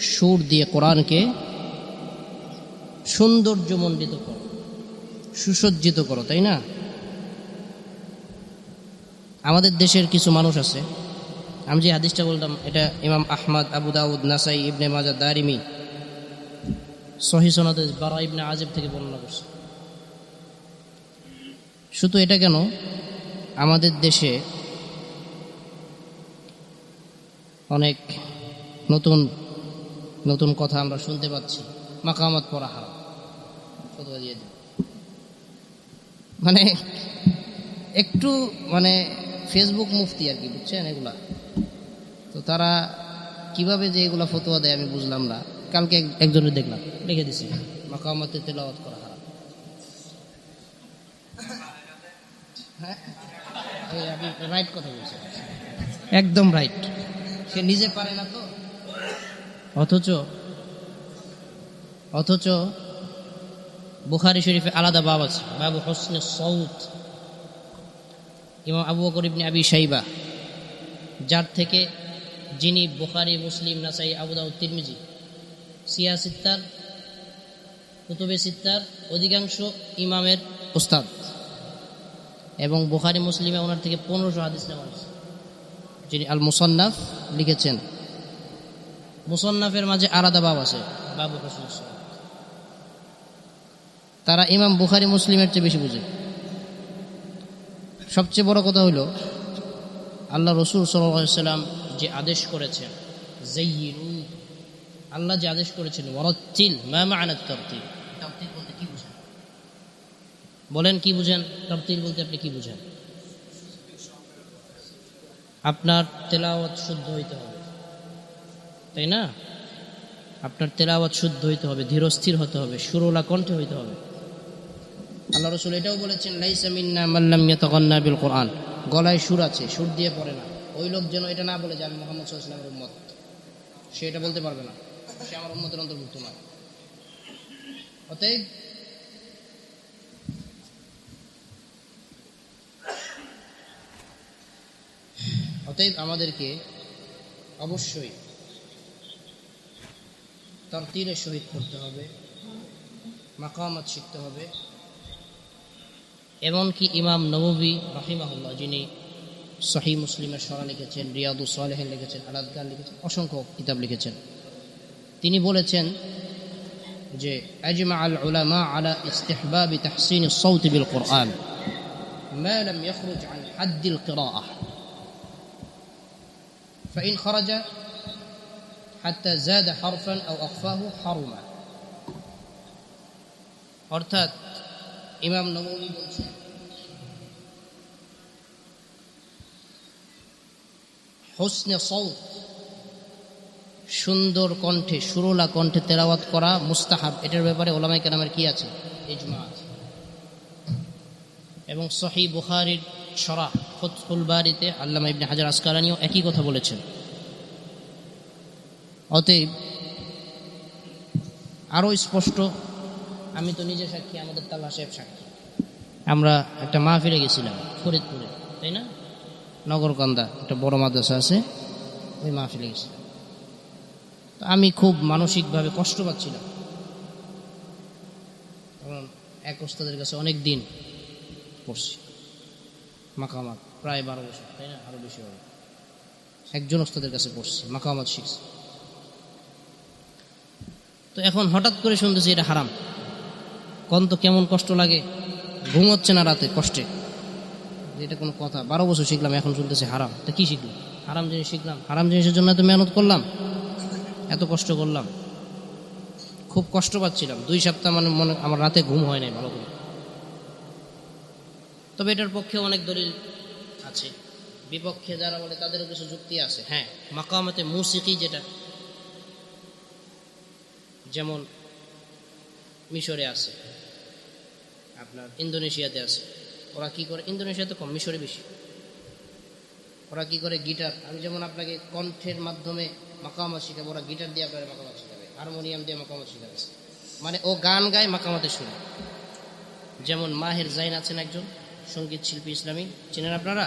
সুর দিয়ে কোরআনকে সৌন্দর্যমণ্ডিত করো, সুসজ্জিত করো, তাই না? আমাদের দেশের কিছু মানুষ আছে, আমি যে হাদিসটা বললাম, এটা ইমাম আহমদ, আবু দাউদ, নাসাই, ইবনে মাজা দারিমি, সহি বারা ইবনে আজেব থেকে বর্ণনা করছে। শুধু এটা কেন? আমাদের দেশে অনেক নতুন নতুন কথা আমরা শুনতে পাচ্ছি। মাকামাত পড়া হারাম। দিয়ে মানে একটু মানে ফেসবুক মুফতি আর কি, বুঝছেন এগুলা? তো তারা কীভাবে যে এগুলা ফতোয়া দেয় আমি বুঝলাম না। কালকে এক- একজনের দেখলাম, লিখে দিছি, মাকামাতে তেলাওয়াত করা হারাম। হ্যাঁ? আপনি রাইট কথা বলছেন। একদম রাইট সে নিজে পারে না তো? অথচ অথচ বুখারি শরীফে আলাদা বাব আছে। বাবু হোসনে সৌদ ইমাম আবু বকর ইবনে আবি সাইবা যার থেকে যিনি বুখারি, মুসলিম, নাসাই, আবু দাউদ, তিরমিজি সিয়া সিত্তার, কুতুবে সিত্তার অধিকাংশ ইমামের উস্তাদ। এবং বুখারি, মুসলিমে ওনার থেকে পনেরোশো হাদিস নেওয়া হয়েছে যিনি আল মুসন্নাফ লিখেছেন। মুসন্নাফের মাঝে আলাদা বাব আছে, বাবু তারা ইমাম বুখারি, মুসলিমের চেয়ে বেশি বুঝে। সবচেয়ে বড় কথা হলো, আল্লাহ রসুল সাল্লাম যে আদেশ করেছেন আল্লাহ যে আদেশ করেছেন তারতিল বলতে কি বুঝেন? বলেন কি বুঝেন? তারতিল বলতে আপনি কি বুঝেন? আপনার তেলাওয়াত শুদ্ধ হইতে হবে। তাই না? আপনার তেলাওয়াত শুদ্ধ হইতে হবে ধীরস্থির হতে হবে, সুরলা কণ্ঠে হইতে হবে। আল্লাহ রসুল এটাও বলেছেন, লাইসা মিন্না মাল্লাম বিল কোরআন। গলায় সুর আছে, সুর দিয়ে পড়ে না। ওই লোক যেন এটা না বলে যে আমি মোহাম্মদ সাল্লামের উম্মত। সে এটা বলতে পারবে না। সে আমার উম্মতের অন্তর্ভুক্ত নয়। অতএব অতএব আমাদেরকে অবশ্যই তার তীরে শহীদ করতে হবে মাকামাত শিখতে হবে এমনকি ইমাম নববী রাহিমাহুল্লাহ যিনি সহি মুসলিমের সরা লিখেছেন রিয়াদু সালেহেন লিখেছেন আলাদগার লিখেছেন অসংখ্য কিতাব লিখেছেন তিনি বলেছেন যে আজমা আল উলামা আলা ইস্তেহবাবি তাহসিন الصوت بالقرآن ما لم يخرج عن حد القراءة فإن خرج হাত্তা জাদ হরফান ও আকফাহু হরমা অর্থাৎ ইমাম নবমী বলছেন, হোসনে সৌত সুন্দর কণ্ঠে, সুরলা কণ্ঠে তেরাওয়াত করা মুস্তাহাব। এটার ব্যাপারে ওলামাই কেনামের কি আছে? ইজমা আছে। এবং সহি বুহারির সরা ফতুল বাড়িতে আল্লামা ইবনে হাজার আসকারানিও একই কথা বলেছেন। অতএব আরও স্পষ্ট, আমি তো নিজে সাক্ষী, আমাদের তাল্লা সাহেব সাক্ষী। আমরা একটা মাহফিলে গেছিলাম, ফরিদপুরে, তাই না? নগরকান্দা, একটা বড় মাদ্রাসা আছে, ওই মাহফিলে গেছিলাম। তো আমি খুব মানসিকভাবে কষ্ট পাচ্ছিলাম। কারণ এক ওস্তাদের কাছে অনেক দিন পড়ছি। মাকামাত, প্রায় বারো বছর, তাই না? আরও বেশি হবে। একজন ওস্তাদের কাছে পড়ছি, মাকামাত শিখছি। তো এখন হঠাৎ করে শুনতেছি এটা হারাম। কন তো কেমন কষ্ট লাগে, ঘুম হচ্ছে না রাতে কষ্টে। এটা কোনো কথা, বারো বছর শিখলাম, এখন শুনতেছি হারাম। তা কি শিখলাম? হারাম জিনিস শিখলাম। হারাম জিনিসের জন্য এত মেহনত করলাম, এত কষ্ট করলাম। খুব কষ্ট পাচ্ছিলাম। দুই সপ্তাহ মানে মনে, আমার রাতে ঘুম হয় নাই ভালো করে। তবে এটার পক্ষে অনেক দলিল আছে। বিপক্ষে যারা বলে তাদেরও কিছু যুক্তি আছে। হ্যাঁ মাকামাতে মুসিকি যেটা যেমন মিশরে আছে, আপনার ইন্দোনেশিয়াতে আছে। ওরা কি করে? ইন্দোনেশিয়াতে কম, মিশরে বেশি। ওরা কি করে? গিটার। আমি যেমন আপনাকে কণ্ঠের মাধ্যমে মাকামাত শিখাবো, ওরা গিটার দিয়ে আপনার মাকামাত শিখাবে, হারমোনিয়াম দিয়ে মাকামাত শিখাবে। মানে ও গান গায়, মাকামাতে শুনে। যেমন মাহের জাইন আছেন একজন সংগীত শিল্পী ইসলামী। চেনেন আপনারা?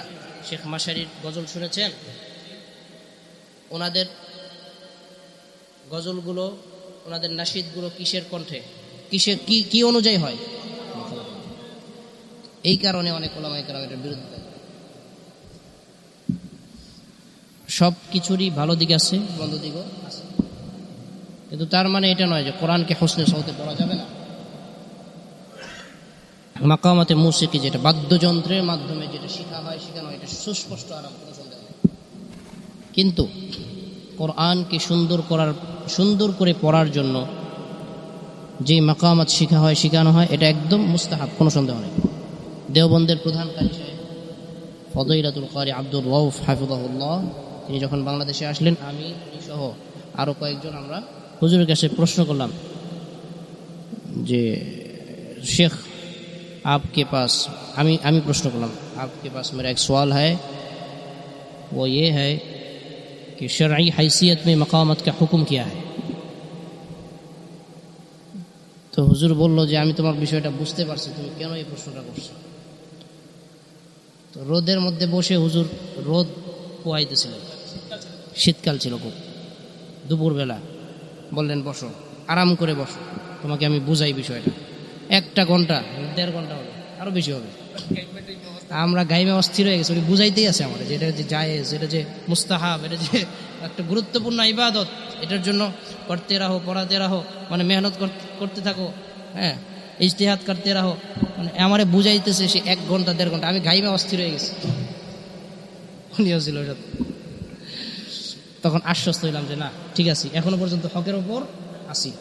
শেখ মাসারির গজল শুনেছেন? ওনাদের গজলগুলো ওনাদের নাসিদগুলো কিসের কণ্ঠে? কিসের, কি কি অনুযায়ী হয়? এই কারণে অনেক ওলামাই কালাম এটার বিরোধিতা সব কিছুরই ভালো দিক আছে, মন্দ দিকও আছে। কিন্তু তার মানে এটা নয় যে কোরআনকে হোসনে সৌতে পড়া যাবে না। মাকামাতে মুসিকি যেটা, বাদ্যযন্ত্রের মাধ্যমে যেটা শেখা হয়, শেখানো হয়, এটা সুস্পষ্ট আরাম কিন্তু কোরআনকে সুন্দর করার সুন্দর করে পড়ার জন্য যে মাকামাত শেখা হয় শেখানো হয় এটা একদম মুস্তাহাব কোনো সন্দেহ নেই দেওবন্দের প্রধান কারি সাহেব ফদইলাতুল কারি আব্দুল রউফ হাফিজাহুল্লাহ তিনি যখন বাংলাদেশে আসলেন আমি সহ আরও কয়েকজন আমরা হুজুরের কাছে প্রশ্ন করলাম যে শেখ आपके पास আমি আমি প্রশ্ন করলাম आपके पास मेरा एक सवाल है वो ये है कि शर्य हैसियत में मकामत का हुक्म क्या है। তো হুজুর বলল যে আমি তোমার বিষয়টা বুঝতে পারছি, তুমি কেন এই প্রশ্নটা করছ? তো রোদের মধ্যে বসে হুজুর রোদ পোয়াইতেছিলেন শীতকাল ছিল খুব। দুপুরবেলা বললেন, বসো, আরাম করে বসো, তোমাকে আমি বুঝাই বিষয়টা। একটা ঘণ্টা, দেড় ঘণ্টা হবে আরও বেশি হবে। আমরা গাইমে অস্থির হয়ে গেছি উনি বুঝাইতেই আছে আমাদের যে এটা যে জায়েজ, এটা যে মুস্তাহাব, এটা যে একটা গুরুত্বপূর্ণ ইবাদত, এটার জন্য করতে রাহো, পড়াতে রাহো মানে মেহনত করতে থাকো হ্যাঁ ইজতেহাত করতে রাহো মানে আমারে বুঝাইতেছে সে এক ঘণ্টা, দেড় ঘণ্টা, আমি গাইমে অস্থির হয়ে গেছি। উনিও ছিল তখন আশ্বস্ত হইলাম যে না, ঠিক আছে, এখনও পর্যন্ত হকের ওপর আসি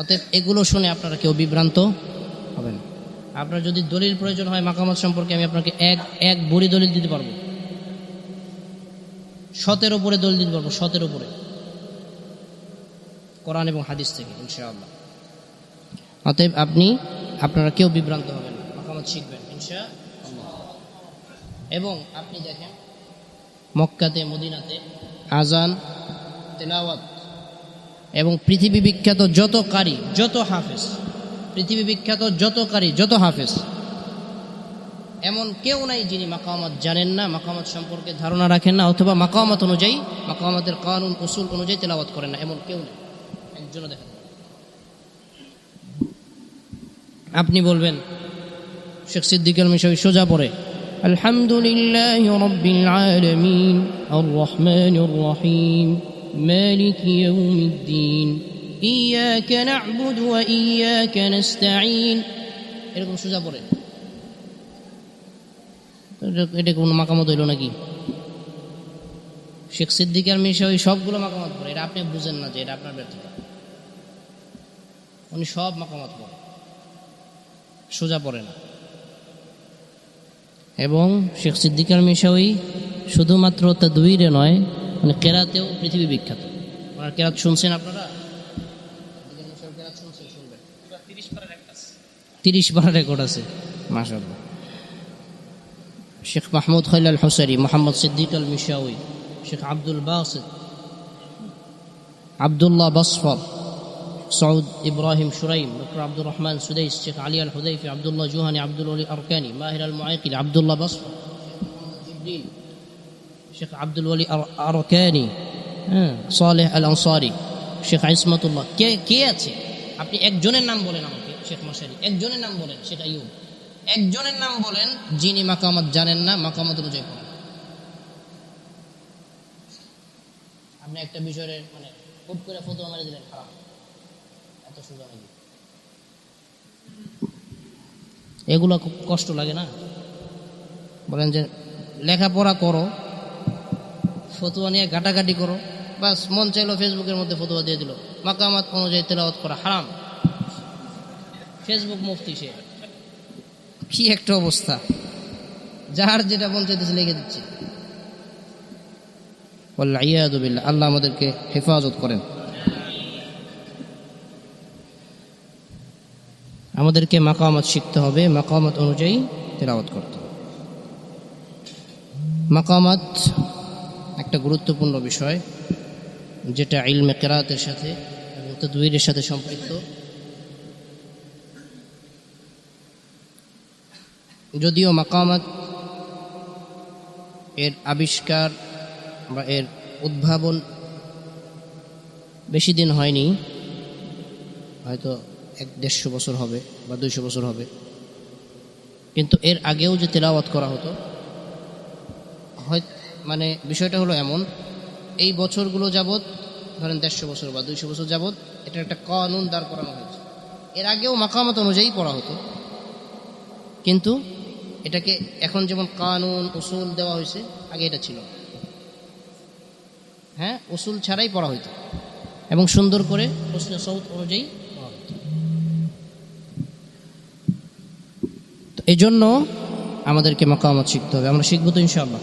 অতএব এগুলো শুনে আপনারা কেউ বিভ্রান্ত আপনার যদি দলিল প্রয়োজন হয় মাকামত সম্পর্কে, আমি আপনাকে এক এক বড়ি দলিল দিতে পারব। শতের উপরে দলিল দিতে পারব, শতের উপরে। কোরআন এবং হাদিস থেকে, ইনশাআল্লাহ। অতএব আপনি, আপনারা কেউ বিভ্রান্ত হবেন মাকামত শিখবেন ইনশা এবং আপনি দেখেন, মক্কাতে, মদিনাতে আজান তেলাওয়াত এবং পৃথিবী বিখ্যাত যত কারি, যত হাফেজ পৃথিবী বিখ্যাত যত কারি যত হাফেজ, এমন কেউ নাই যিনি মাকামত জানেন না, মাকামত সম্পর্কে ধারণা রাখেন না, অথবা মাকামাত অনুযায়ী, মাকামতের কানুন, উসুল অনুযায়ী তেলাওয়াত করেন না, এমন কেউ নেই। একজনও দেখেন আপনি বলবেন, শেখ সিদ্দিক আল মিশাই সোজা পড়ে, আলহামদুলিল্লাহ রব্বিল আলামিন আর রহমানির রহিম, মালিক ইয়াউমিদ্দিন। না'বুদু ওয়া ইয়াকা নাস্তাঈন এরকম সোজা পড়ে। এটা- কোনো মাকামত হইল নাকি? শেখ সিদ্দিক আর মিশা ওই সবগুলো মাকামত পড়ে। এটা আপনি বুঝেন না যে এটা আপনার ব্যর্থতা। উনি সব মাকামত পড়ে। সোজা পড়ে না। এবং শেখ সিদ্দিকার মিশাওই শুধুমাত্র তা দুইরে নয় মানে কেরাতেও পৃথিবী বিখ্যাত। ওনার কেরাত শুনছেন আপনারা? তিরিশ বার রেকর্ড আছে মাশাল্লাহ শেখ মাহমুদ খৈলাল হোসারি মোহাম্মদ সিদ্দিক আল মিশাউই শেখ আব্দুল বাসিদ আবদুল্লাহ বসফর سعود إبراهيم شريم دكتور عبد الرحمن سديس شيخ علي الحذيفي عبد الله جوهني عبد الولي أركاني ماهر المعيقلي عبد الله بصر جبريل شيخ عبد الولي أر- أركاني হ্যাঁ, صالح الأنصاري শেখ ইসমাতুল্লাহ কে কে আছে আপনি একজনের নাম বলেন আমাকে, শেখ মাসারি একজনের নাম বলেন শেখ আইয়ুব একজনের নাম বলেন, যিনি মাকামাত জানেন না, মাকামাত অনুযায়ী পড়েন। আপনি একটা বিষয়ের মানে হুট করে ফটো মারি দিলেন, খারাপ। এত সোজা নাকি এগুলো খুব কষ্ট লাগে না? বলেন যে, লেখাপড়া করো, ফতুয়া নিয়ে ঘাটাঘাটি করো। বাস, মন চাইলো ফেসবুকের মধ্যে ফতুয়া দিয়ে দিল। মাকামাত অনুযায়ী তেলাওয়াত করা হারাম। ফেসবুক মুফতি সে। কি একটা অবস্থা। যার যেটা মন চাইতেছে লিখে দিচ্ছে। ওয়াল্লাহ ইয়াদু বিল্লাহ, আল্লাহ আমাদেরকে হেফাজত করেন। আমাদেরকে মাকামত শিখতে হবে, মাকামত অনুযায়ী তেলাওয়াত করতে হবে। মাকামাত একটা গুরুত্বপূর্ণ বিষয়। যেটা ইলমে কেরাতের সাথে এবং তদবিরের সাথে সম্পৃক্ত। যদিও মাকামাত এর আবিষ্কার বা এর উদ্ভাবন বেশি দিন হয়নি, হয়তো এক দেড়শো বছর হবে বা দুইশো বছর হবে। কিন্তু এর আগেও যে তেলাওয়াত করা হতো, হয় মানে বিষয়টা হলো এমন এই বছরগুলো যাবৎ, ধরেন দেড়শো বছর বা দুইশো বছর যাবৎ এটা একটা কানুন দাঁড় করানো হয়েছে। এর আগেও মাকামত অনুযায়ী পড়া হতো। কিন্তু এটাকে এখন যেমন কানুন, উসুল দেওয়া হয়েছে, আগে এটা ছিল হ্যাঁ উসুল ছাড়াই পড়া হইতো। এবং সুন্দর করে প্রশ্ন সৌদ অনুযায়ী এই জন্য আমাদেরকে মাকামত শিখতে হবে। আমরা শিখব তো ইনশাআল্লাহ।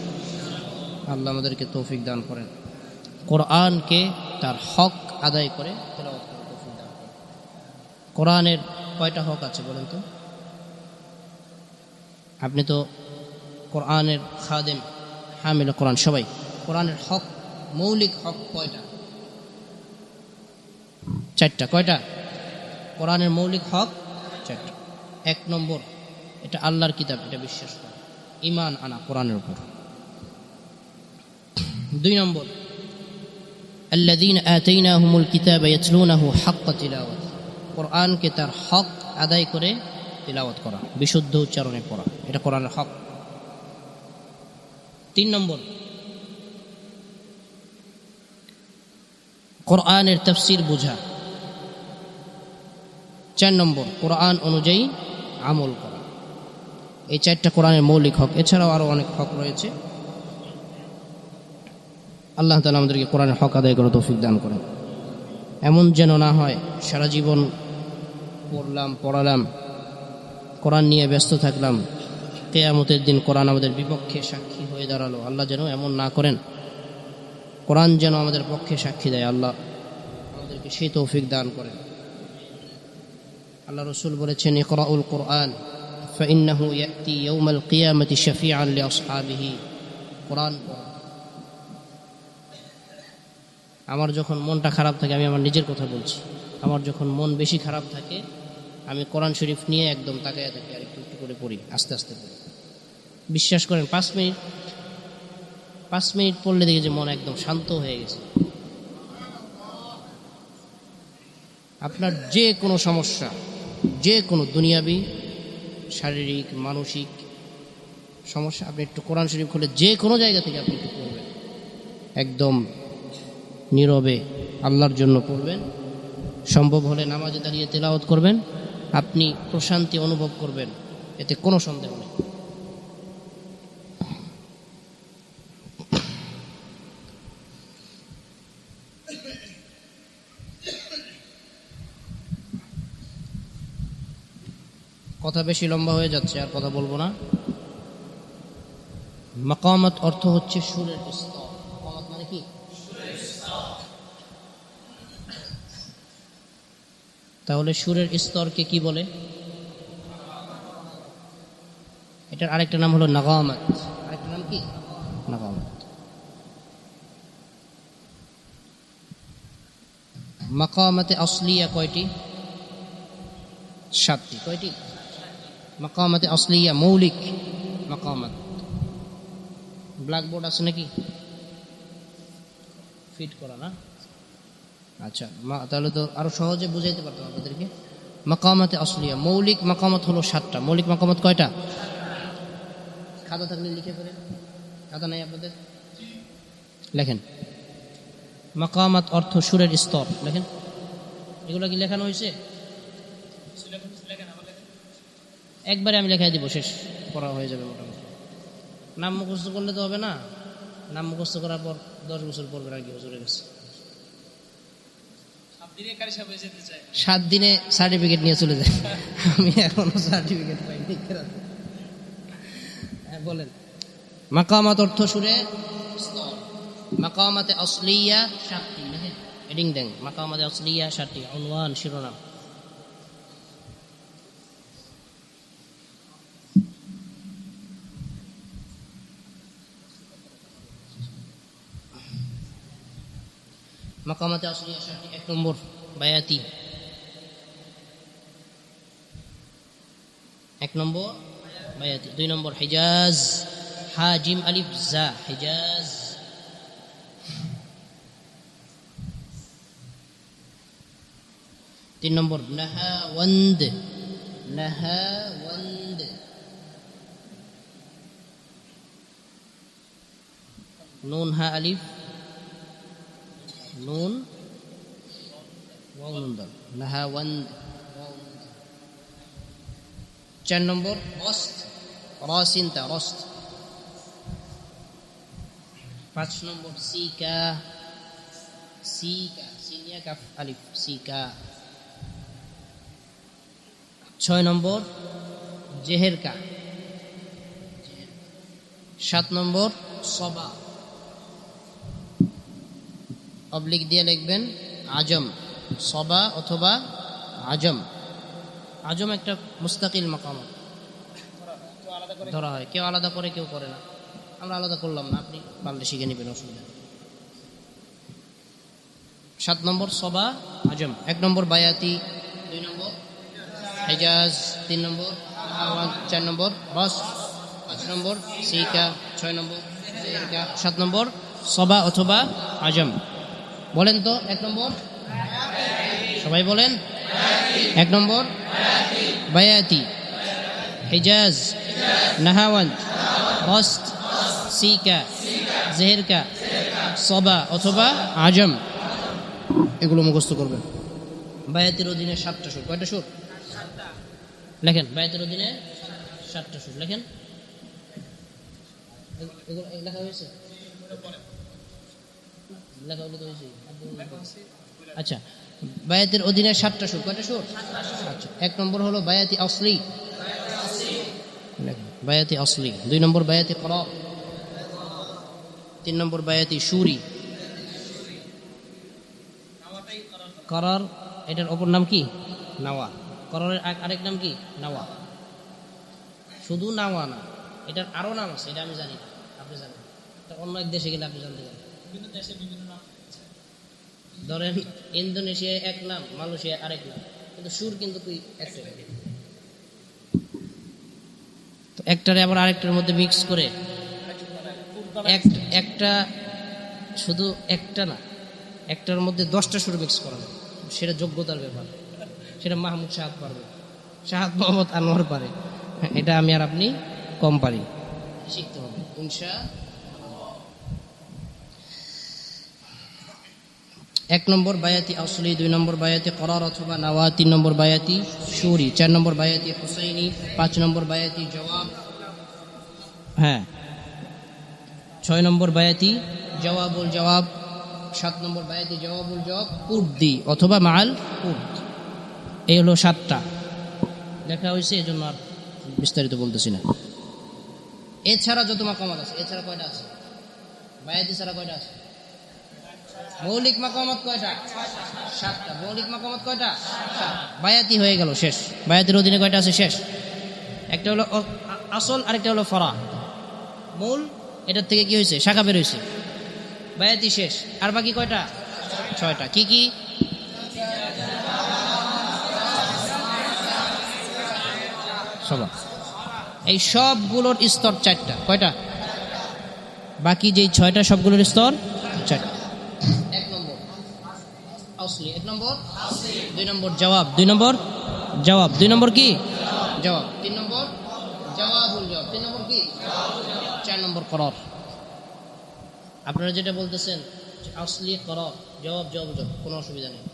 আল্লাহ আমাদেরকে তৌফিক দান করেন। কোরআনকে তার হক আদায় করে কোরআনের কয়টা হক আছে বলেন তো? আপনি তো কোরআনের খাদেম, হামিল কোরআন, সবাই। কোরআনের হক, মৌলিক হক কয়টা? চারটা। কয়টা? কোরআনের মৌলিক হক চারটা। এক নম্বর, এটা আল্লাহর কিতাব, এটা বিশ্বাস করা। ইমান আনা কোরআনের উপর। দুই নম্বর الذين آتيناهم الكتاب يتلونه حق تلاوته কোরআনকে তার হক আদায় করে তিলাওয়াত করা বিশুদ্ধ উচ্চারণে পড়া এটা কোরআনের হক তিন নম্বর কোরআনের তফসির বোঝা চার নম্বর কোরআন অনুযায়ী আমল করা এই চারটা কোরআনের মৌলিক হক এছাড়াও আরও অনেক হক রয়েছে আল্লাহ তালা আমাদেরকে কোরআনের হক আদায় করে তৌফিক দান করেন এমন যেন না হয় সারা জীবন পড়লাম পড়ালাম কোরআন নিয়ে ব্যস্ত থাকলাম কেয়ামতের দিন কোরআন আমাদের বিপক্ষে সাক্ষী হয়ে দাঁড়ালো আল্লাহ যেন এমন না করেন কোরআন যেন আমাদের পক্ষে সাক্ষী দেয় আল্লাহ আমাদেরকে সেই তৌফিক দান করেন আল্লাহ রসুল বলেছেন ইকরাউল কোরআন فإنه يأتي يوم القيامة شفيعا لأصحابه কোরআন আমার যখন মনটা খারাপ থাকে, আমি আমার নিজের কথা বলছি। আমার যখন মন বেশি খারাপ থাকে, আমি কোরআন শরীফ নিয়ে একদম তাকাইয়া থাকি আর একটু একটু করে পড়ি, আস্তে আস্তে পড়ি। বিশ্বাস করেন, পাঁচ মিনিট পাঁচ মিনিট পড়লে দেখি যে মন একদম শান্ত হয়ে গেছে। আপনার যে কোনো সমস্যা, যে কোনো দুনিয়াবি, শারীরিক, মানসিক সমস্যা, আপনি একটু কোরআন শরীফ খুলে যে কোনো জায়গা থেকে আপনি একটু পড়বেন। একদম নীরবে আল্লাহর জন্য পড়বেন। সম্ভব হলে নামাজে দাঁড়িয়ে তেলাওয়াত করবেন। আপনি প্রশান্তি অনুভব করবেন। এতে কোনো সন্দেহ নেই। কথা বেশি লম্বা হয়ে যাচ্ছে, আর কথা বলব না। মাকামাত অর্থ হচ্ছে সুরের স্তর মাকামাত মানে কি তাহলে সুরের স্তরকে কি বলে? এটার আরেকটা নাম হলো নাগামাত। আরেকটা নাম কি? নাগামাত। মাকামাতে আসলিয়া কয়টি? সাতটি। কয়টি? মাকামাতে আসলিয়া মৌলিক মাকামাত। ব্ল্যাকবোর্ড আছে নাকি? ফিট করা না? আচ্ছা মা- তাহলে তো আরও সহজে বুঝাইতে পারতাম আপনাদেরকে। মাকামাতে আসলিয়া, মৌলিক মাকামত হলো সাতটা। মৌলিক মাকামত কয়টা? খাতা থাকলে লিখে ফেলেন। খাতা নাই আপনাদের? লেখেন। মাকামাত অর্থ সুরের স্তর। লেখেন। এগুলো কি লেখানো হয়েছে? একবারে আমি লেখাই দিব, শেষ। পড়া হয়ে যাবে মোটামুটি। নাম মুখস্থ করলে তো হবে না। নাম মুখস্থ করার পর দশ বছর পড়বে আর কি হুজুরের কাছে। সাত দিনে সার্টিফিকেট নিয়ে চলে যায়। আমি এখনও সার্টিফিকেট পাইনি হ্যাঁ বলেন। মাকামাত অর্থ সুরে? মাকামাতে অশ্লিয়া সাতটি লেখেন হেডিং দেন মাকামাতে অশ্লিয়া সাতটি অনুয়ান শিরোনাম। মাকামাতে আসলিয়া সাতটি এক নম্বর বায়াতি এক নম্বর বায়াতি দুই নম্বর হিজাজ হাজিম আলিফ জা হিজাজ তিন নম্বর নাহাওয়ান্দ নাহাওয়ান্দ নুন হা আলিফ নুন ওয়াও নুন দাল নাহাওয়ান্দ চার নম্বর রস্ত রসিনতা রস্ত পাঁচ নম্বর সিকা সিকা সিনিয়া কাফ আলিফ সিকা ছয় নম্বর জেহের কা সাত নম্বর সবা অবলিক দিয়ে লিখবেন আজম, সবা অথবা আজম। আজম একটা মুস্তাকিল মাকাম। ধরা হয়। কেউ আলাদা করে, কেউ করে না। আমরা আলাদা করলাম না, আপনি পারলে শিখে নেবেন, অসুবিধা সাত নম্বর, সবা আজম। এক নম্বর বায়াতি, দুই নম্বর হেজাজ, তিন নম্বর চার নম্বর রস পাঁচ নম্বর সিকা, ছয় নম্বর সাত নম্বর সবা অথবা আজম। বলেন তো, এক নম্বর। সবাই বলেন। এক নম্বর। বায়াতি। হিজাজ। নাহাওয়ান্ত রস্ত সিকা। জেহেরকা। সবা অথবা আজম। এগুলো মুখস্থ করবেন। বায়াতের অধীনে সাতটা সুর। কয়টা সুর? লেখেন। বায়াতের অধীনে সাতটা সুর। লেখেন। লেখা হয়েছে? আচ্ছা বায়াতের অধীনে সাতটা সুর, কয়টা সুর? আচ্ছা এক নম্বর হলো বায়াতি আসলি। বায়াতি আসলি। দুই নম্বর বায়াতি কর। তিন নম্বর বায়াতি সুরি। করার, এটার অপর নাম কি? নাওয়া। করারের আরেক- নাম কি? নাওয়া। শুধু নাওয়া না, এটার আরও নাম আছে, এটা আমি জানি না। আপনি জানেন। অন্য এক দেশে গেলে আপনি জানতে পারবেন ধরেন ইন্দোনেশিয়ায় এক নাম মালয়েশিয়ায় আরেক নাম। কিন্তু সুর কিন্তু তুই তো একটারে আবার আরেকটার মধ্যে মিক্স করে একটা শুধু একটা না একটার মধ্যে দশটা সুর মিক্স করানো সেটা যোগ্যতার ব্যাপার। সেটা মাহমুদ শাহাদ পারবে। শাহাদ মোহাম্মদ আনোয়ার পারে। হ্যাঁ, এটা আমি আর আপনি কম পারি। শিখতে হবে। ইনশা এক নম্বর বায়াতি আসলি দুই নম্বর বায়াতি করার অথবা নাওয়া তিন নম্বর বায়াতি সুরি চার নম্বর বায়াতি হুসাইনি পাঁচ নম্বর বায়াতি জবাব হ্যাঁ। ছয় নম্বর বায়াতি জওয়াবুল জবাব সাত নম্বর বায়াতি জওয়াবুল জবাব উর্দি অথবা মাল উর্দ এই হলো সাতটা। লেখা হয়েছে এই জন্য আর বিস্তারিত বলতেছি না। এছাড়া যত মাকামাত আছে এছাড়া কয়টা আছে? বায়াতি ছাড়া কয়টা আছে? মৌলিক মাকামত কয়টা? সাতটা। মৌলিক মাকামত কয়টা? বায়াতি হয়ে গেল, শেষ। বায়াতির অধীনে কয়টা আছে? শেষ। একটা হলো আসল, আরেকটা হলো ফরা। মূল, এটার থেকে কি হয়েছে? শাখা বের হয়েছে। বায়াতি শেষ। আর বাকি কয়টা? ছয়টা। কি কি? এই সবগুলোর স্তর চারটা। কয়টা? বাকি যেই ছয়টা, সবগুলোর স্তর এক নম্বর। আসলি এক নম্বর। দুই নম্বর, জবাব। দুই নম্বর, জবাব। দুই নম্বর কি? জবাব। তিন নম্বর জবাবুল জবাব। তিন নম্বর কি? চার নম্বর করর। আপনারা যেটা বলতেছেন আসলি করর, জবাব জবাব জবাব, কোনো অসুবিধা নেই।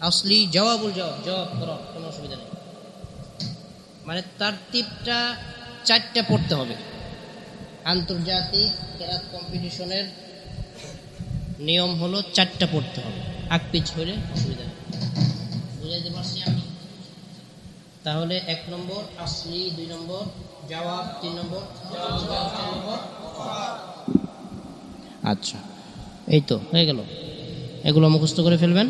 আসলি জবাবুল জবাব জবাব, করর, কোনো অসুবিধা নেই। মানে তার টিপটা চারটা পড়তে হবে। আন্তর্জাতিক কেরাত কম্পিটিশনের নিয়ম হলো চারটা পড়তে হবে। আগ পিছ হলে অসুবিধা বুঝাইতে পারছি আমি? তাহলে এক নম্বর আসলি, দুই নম্বর, জবাব তিন নম্বর আচ্ছা এই তো, হয়ে গেল। এগুলো মুখস্থ করে ফেলবেন।